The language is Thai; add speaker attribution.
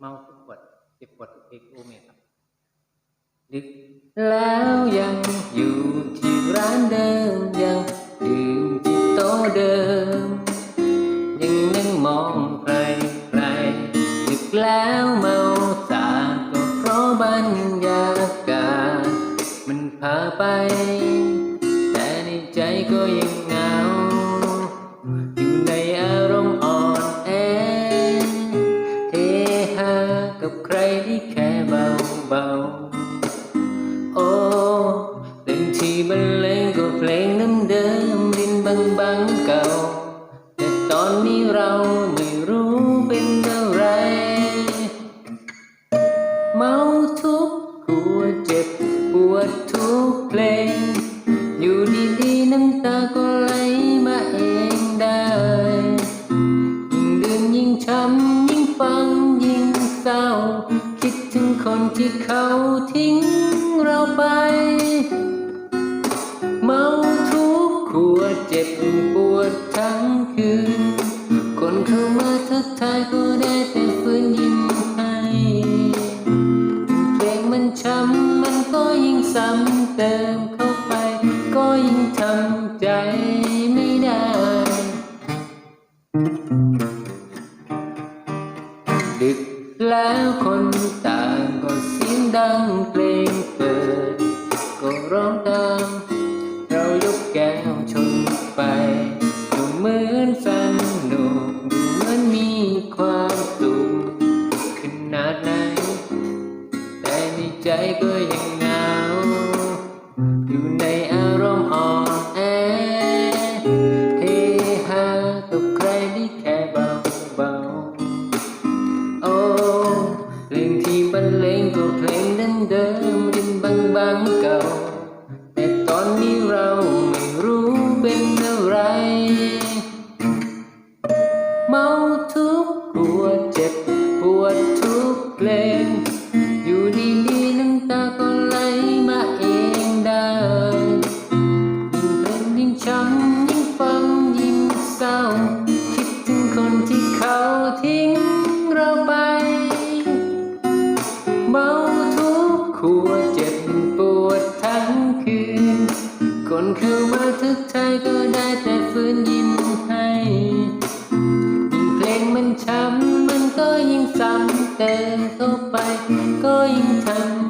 Speaker 1: เมาทุกขวดเจ็บปวดทุกเพลงโอเมครับดึกแล้วยังอยู่ที่ร้านเดิมยังดื่มที่โต๊ะเดิม ยังนั่งมองใครใครดึกแล้วเมาสาก็เพราะบรรยากาศมันพาไป แต่ในใจก็ยัง เมาทุกหัวเจ็บปวดทุกเพลง อยู่ดีๆน้ำตาก็ไหลมาเองได้ยิ่งดื่มยิ่งช้ำยิ่งฟังยิ่งเศร้า คิดถึงคนที่เขาทิ้ง เติมเข้าไป ก็ยิ่งทำใจไม่ได้ ดึกแล้วคนต่างก็เสียงดังเพลงเปิด ก็ร้องตามเรายกแก้วชนไปดูเหมือนสนุกดูเหมือนมีความสุขขนาดไหนแต่ในใจก็ยัง บางเก่า แต่ตอนนี้เราไม่รู้เป็นอะไร เมาทุกหัวเจ็บ ปวดทุกเพลง อยู่ดีๆน้ำตาก็ไหลมาเองได้ยิ่งเพลงยิ่งช้ำยิ่งฟังยิ่งเศร้า คิดถึงคนที่เขาทิ้งเราไป เมาทุกขวดเจ็บ นเข้ามาทึกทายก็ได้แต่ฟื้นยิ้มให้ยิ่งเพลงมันช้ำมันก็ยิ่งซ้ำเติมเข้าไป ก็ยิ่งทำ